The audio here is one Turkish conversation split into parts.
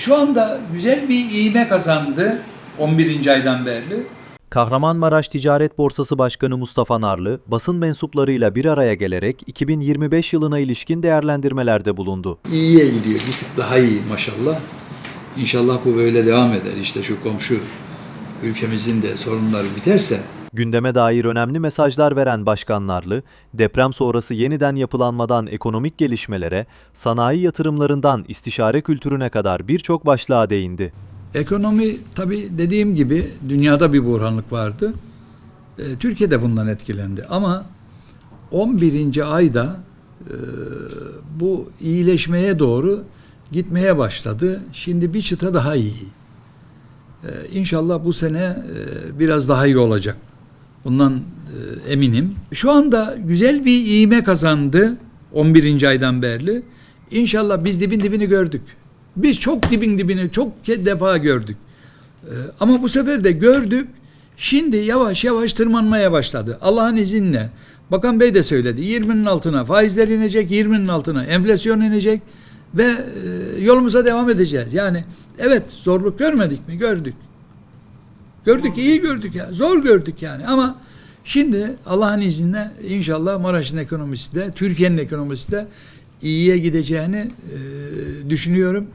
Şu anda güzel bir iğme kazandı 11. aydan beri. Kahramanmaraş Ticaret Borsası Başkanı Mustafa Narlı, basın mensuplarıyla bir araya gelerek 2025 yılına ilişkin değerlendirmelerde bulundu. İyiye gidiyor. Bir tık daha iyi maşallah. İnşallah bu böyle devam eder. İşte şu komşu ülkemizin de sorunları biterse Gündeme dair önemli mesajlar veren Başkan Narlı, deprem sonrası yeniden yapılanmadan ekonomik gelişmelere, sanayi yatırımlarından istişare kültürüne kadar birçok başlığa değindi. Ekonomi tabii dediğim gibi dünyada bir buhranlık vardı. E, Türkiye de bundan etkilendi ama 11. ayda e, bu iyileşmeye doğru gitmeye başladı. Şimdi bir çıta daha iyi. E, İnşallah bu sene e, biraz daha iyi olacak. Bundan e, eminim. Şu anda güzel bir iğme kazandı 11. aydan beri. İnşallah biz dibin dibini gördük. Biz çok dibin dibini çok defa gördük. Ee, ama bu sefer de gördük. Şimdi yavaş yavaş tırmanmaya başladı. Allah'ın izniyle. Bakan Bey de söyledi. 20'nin altına faizler inecek, 20'nin altına enflasyon inecek ve e, yolumuza devam edeceğiz. Yani evet zorluk görmedik mi? Gördük. Gördük, iyi gördük ya. Zor gördük yani ama şimdi Allah'ın izniyle inşallah Maraş'ın ekonomisi de, Türkiye'nin ekonomisi de iyiye gideceğini e, düşünüyorum,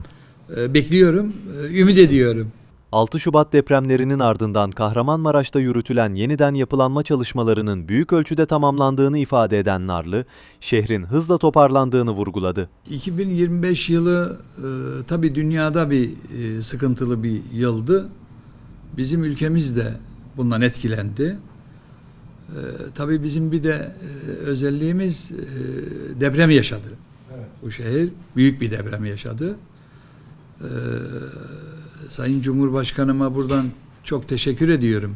e, bekliyorum, e, ümit ediyorum. 6 Şubat depremlerinin ardından Kahramanmaraş'ta yürütülen yeniden yapılanma çalışmalarının büyük ölçüde tamamlandığını ifade eden Narlı, şehrin hızla toparlandığını vurguladı. 2025 yılı e, tabii dünyada bir e, sıkıntılı bir yıldı. Bizim ülkemiz de bundan etkilendi. E, tabii bizim bir de e, özelliğimiz e, deprem yaşadı. Bu şehir büyük bir deprem yaşadı. E, Sayın Cumhurbaşkanıma buradan çok teşekkür ediyorum.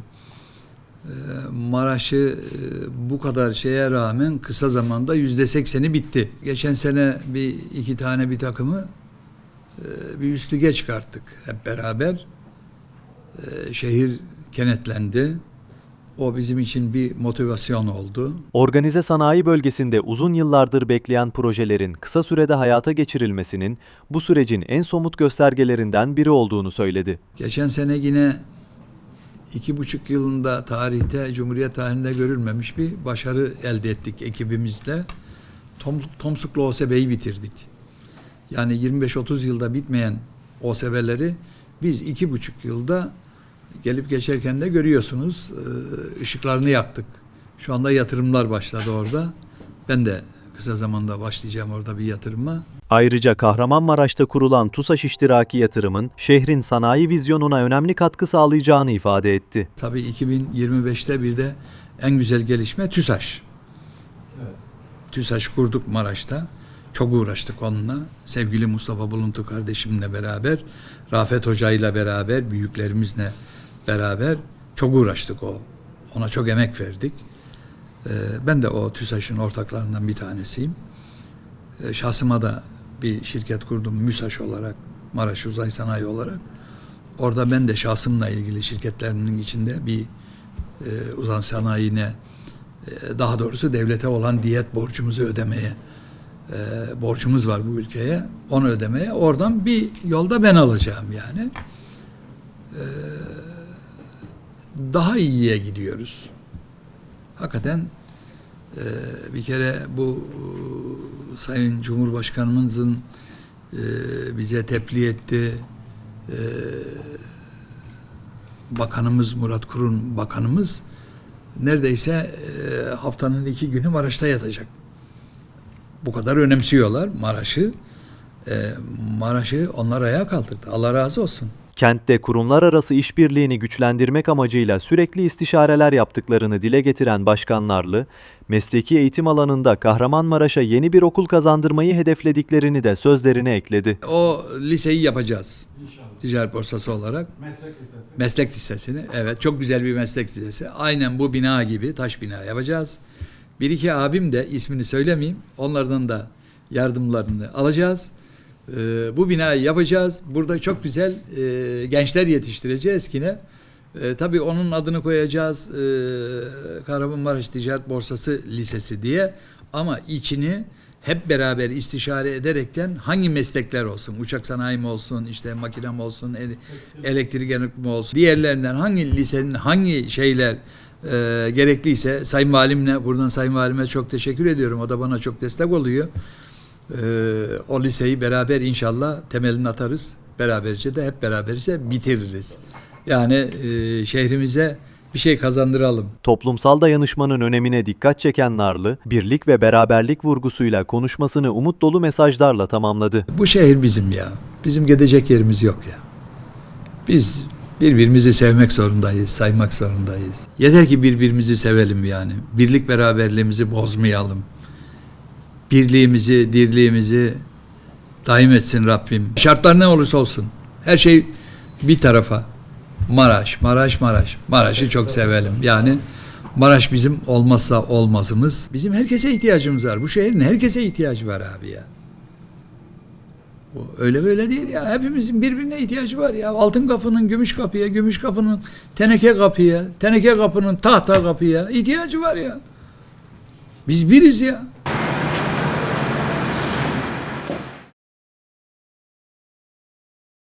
E, Maraş'ı e, bu kadar şeye rağmen kısa zamanda yüzde sekseni bitti. Geçen sene bir iki tane bir takımı e, bir üstlüge çıkarttık hep beraber. E, Şehir kenetlendi. O bizim için bir motivasyon oldu. Organize sanayi bölgesinde uzun yıllardır bekleyen projelerin kısa sürede hayata geçirilmesinin bu sürecin en somut göstergelerinden biri olduğunu söyledi. Geçen sene yine iki buçuk yılında tarihte, Cumhuriyet tarihinde görülmemiş bir başarı elde ettik ekibimizle. Tom, Tomsuklu OSB'yi bitirdik. Yani 25-30 yılda bitmeyen OSB'leri biz iki buçuk yılda gelip geçerken de görüyorsunuz e, ışıklarını yaktık. Şu anda yatırımlar başladı orada. Ben de kısa zamanda başlayacağım orada bir yatırıma. Ayrıca Kahramanmaraş'ta kurulan TUSAŞ iştiraki yatırımın şehrin sanayi vizyonuna önemli katkı sağlayacağını ifade etti. Tabii 2025'te bir de en güzel gelişme TÜSAŞ. TÜSAŞ kurduk Maraş'ta. Çok uğraştık onunla. Sevgili Mustafa Buluntu kardeşimle beraber, Rafet Hoca ile beraber, büyüklerimizle beraber çok uğraştık o. Ona çok emek verdik. Ee, ben de o TÜSAŞ'ın ortaklarından bir tanesiyim. Ee, şahsıma da bir şirket kurdum MÜSAŞ olarak, Maraş Uzay Sanayi olarak. Orada ben de şahsımla ilgili şirketlerimin içinde bir e, uzan sanayine e, daha doğrusu devlete olan diyet borcumuzu ödemeye e, borcumuz var bu ülkeye. Onu ödemeye oradan bir yolda ben alacağım yani. E, daha iyiye gidiyoruz. Hakikaten e, bir kere bu e, Sayın Cumhurbaşkanımızın e, bize tebliğ etti. E, bakanımız Murat Kurun bakanımız neredeyse e, haftanın iki günü Maraş'ta yatacak. Bu kadar önemsiyorlar Maraş'ı. E, Maraş'ı onlar ayağa kaldırdı. Allah razı olsun. Kentte kurumlar arası işbirliğini güçlendirmek amacıyla sürekli istişareler yaptıklarını dile getiren başkanlarlı, mesleki eğitim alanında Kahramanmaraş'a yeni bir okul kazandırmayı hedeflediklerini de sözlerine ekledi. O liseyi yapacağız. Ticaret borsası olarak. Meslek lisesi. Meslek lisesini. Evet çok güzel bir meslek lisesi. Aynen bu bina gibi taş bina yapacağız. Bir iki abim de ismini söylemeyeyim. Onlardan da yardımlarını alacağız. Ee, bu binayı yapacağız. Burada çok güzel e, gençler yetiştireceğiz yine. E, tabii onun adını koyacağız e, Kahramanmaraş Ticaret Borsası Lisesi diye. Ama içini hep beraber istişare ederekten hangi meslekler olsun, uçak sanayi mi olsun, işte makine mi olsun, ele- elektrik mi olsun, diğerlerinden hangi lisenin hangi şeyler e, gerekliyse Sayın Valimle, buradan Sayın Valime çok teşekkür ediyorum. O da bana çok destek oluyor. E, o liseyi beraber inşallah temelini atarız. Beraberce de hep beraberce bitiririz. Yani e, şehrimize bir şey kazandıralım. Toplumsal dayanışmanın önemine dikkat çeken Narlı, birlik ve beraberlik vurgusuyla konuşmasını umut dolu mesajlarla tamamladı. Bu şehir bizim ya. Bizim gidecek yerimiz yok ya. Biz birbirimizi sevmek zorundayız, saymak zorundayız. Yeter ki birbirimizi sevelim yani. Birlik beraberliğimizi bozmayalım. Birliğimizi, dirliğimizi daim etsin Rabbim. Şartlar ne olursa olsun. Her şey bir tarafa. Maraş, Maraş, Maraş. Maraş'ı çok sevelim. Yani Maraş bizim olmazsa olmazımız. Bizim herkese ihtiyacımız var. Bu şehrin herkese ihtiyacı var abi ya. Bu öyle böyle değil ya. Hepimizin birbirine ihtiyacı var ya. Altın kapının gümüş kapıya, gümüş kapının teneke kapıya, teneke kapının tahta kapıya ihtiyacı var ya. Biz biriz ya.